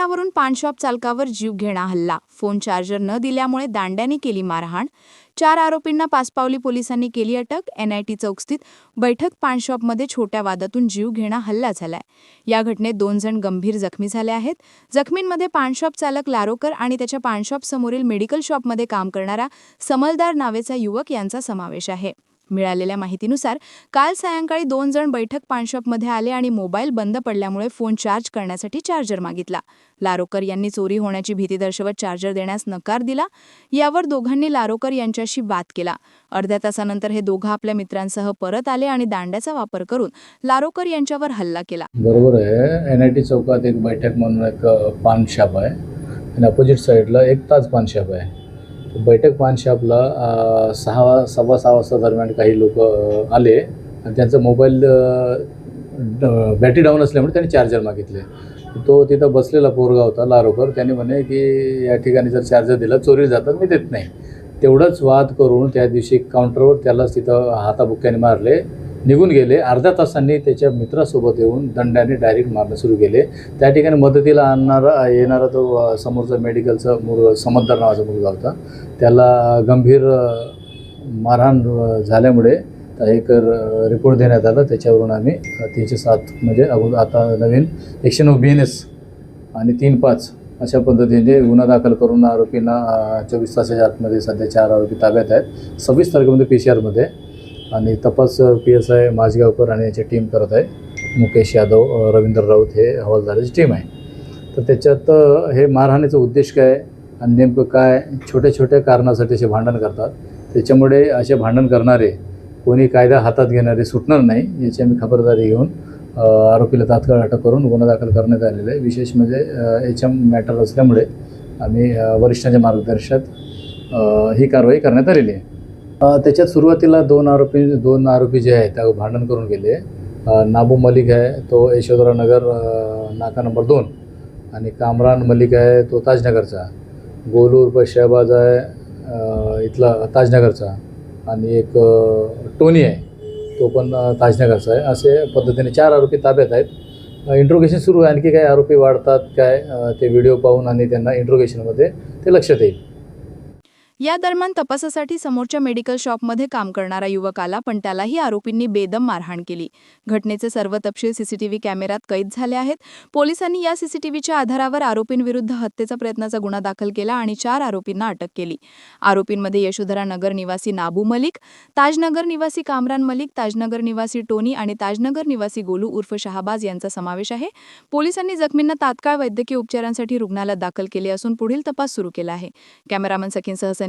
कारणावरून पानशॉप चालकावर जीव घेणा हल्ला. फोन चार्जर न दिल्यामुळे दांड्याने केली मारहाण. चार आरोपींना पासपावली पोलिसांनी केली अटक. एनआयटी चौकस्थित बैठक पानशॉपमध्ये छोट्या वादातून जीव घेणा हल्ला झालाय. या घटनेत दोन जण गंभीर जखमी झाले आहेत. जखमींमध्ये पानशॉप चालक लारोकर आणि त्याच्या पानशॉप समोरील मेडिकल शॉपमध्ये काम करणारा समलदार नावेचा युवक यांचा समावेश आहे. मिळालेल्या माहितीनुसार काल सायंकाळी दोन जण बैठक पानशॉपमध्ये आले आणि मोबाईल बंद पडल्यामुळे फोन चार्ज करण्यासाठी चार्जर मागितला. लारोकर यांनी चोरी होण्याची भीती दर्शवत चार्जर देण्यास नकार दिला. यावर दोघांनी लारोकर यांच्याशी वाद केला. अर्ध्या तासानंतर हे दोघं आपल्या मित्रांसह परत आले आणि दांड्याचा वापर करून लारोकर यांच्यावर हल्ला केला. बरोबर आहे. एन आय टी चौकात एक बैठक म्हणून एक अ, आहे. आणि अपोजिट साईडला एक ताज पानशॉप आहे. बैठक पान शॉपला सहा सव्वा सहा वाजता दरम्यान काही लोक आले. आणि त्यांचा मोबाईल बॅटरी डाऊन असल्यामुळे त्यांनी चार्जर मागितले. तो तिथं बसलेला पोरगा होता लारोकर. त्याने म्हणे की या ठिकाणी जर चार्जर दिला चोरी जातात मी देत नाही. तेवढंच वाद करून त्या दिवशी काउंटरवर त्यालाच तिथं हाताबुक्याने मारले. निघून गेले. अर्ध्या तासांनी त्याच्या मित्रासोबत येऊन दंडाने डायरेक्ट मारणं सुरू केले. त्या ठिकाणी मदतीला आणणारा येणारा तो समोरचा मेडिकलचा मुर समजदार नावाचा मुलगा होता. त्याला गंभीर मारहाण झाल्यामुळे एक रिपोर्ट देण्यात आला. त्याच्यावरून आम्ही तीनशे सात म्हणजे अगोदर आता नवीन एकशे नऊ बी एन एस आणि तीन पाच अशा पद्धतीने गुन्हा दाखल करून आरोपींना चोवीस तासाच्या आतमध्ये सध्या चार आरोपी ताब्यात आहेत. सव्वीस तारखेमध्ये पी सी आरमध्ये आणि तपास पी एस आय माझगावकर आणि याची टीम करत आहे. मुकेश यादव रवींद्र राऊत हे हवालदाराची टीम आहे. तर त्याच्यात हे मारहाणीचं उद्देश काय आणि नेमकं काय? छोट्या छोट्या कारणासाठी असे भांडण करतात. त्याच्यामुळे असे भांडण करणारे कोणी कायदा हातात घेणारे सुटणार नाही याची आम्ही खबरदारी घेऊन आरोपीला तात्काळ अटक करून गुन्हा दाखल करण्यात आलेला आहे. विशेष म्हणजे एच एम मॅटर असल्यामुळे आम्ही वरिष्ठांच्या मार्गदर्शनात ही कारवाई करण्यात आलेली आहे. त्याच्यात सुरुवातीला दोन आरोपी दोन आरोपी जे आहेत त्या भांडण करून गेले. नाबू मलिक आहे तो यशोधरा नगर नाका नंबर दोन. आणि कामरान मलिक आहे तो ताजनगरचा. गोलू उर्फ शहबाज आहे इथला ताजनगरचा. आणि एक टोनी आहे तो पण ताजनगरचा आहे. असे पद्धतीने चार आरोपी ताब्यात आहेत. इंट्रोगेशन सुरू आहे. आणखी काही आरोपी वाढतात काय ते व्हिडिओ पाहून आणि त्यांना इंट्रोगेशनमध्ये ते लक्षात येईल. या दरम्यान तपासासाठी समोरच्या मेडिकल शॉपमध्ये काम करणारा युवक आला पण त्यालाही आरोपींनी बेदम मारहाण केली. घटनेचे सर्व तपशील सीसीटीव्ही कॅमेऱ्यात कैद झाले आहेत. पोलिसांनी या सीसीटीव्हीच्या आधारावर आरोपींविरुद्ध हत्येचा प्रयत्नाचा गुन्हा दाखल केला आणि चार आरोपींना अटक केली. आरोपींमध्ये यशोधरा नगर निवासी नाबू मलिक ताजनगर निवासी कामरान मलिक ताजनगर निवासी टोनी आणि ताजनगर निवासी गोलू उर्फ शहाबाज यांचा समावेश आहे. पोलिसांनी जखमींना तात्काळ वैद्यकीय उपचारांसाठी रुग्णालयात दाखल केले असून पुढील तपास सुरू केला आहे. कॅमेरामन सखीन सहसन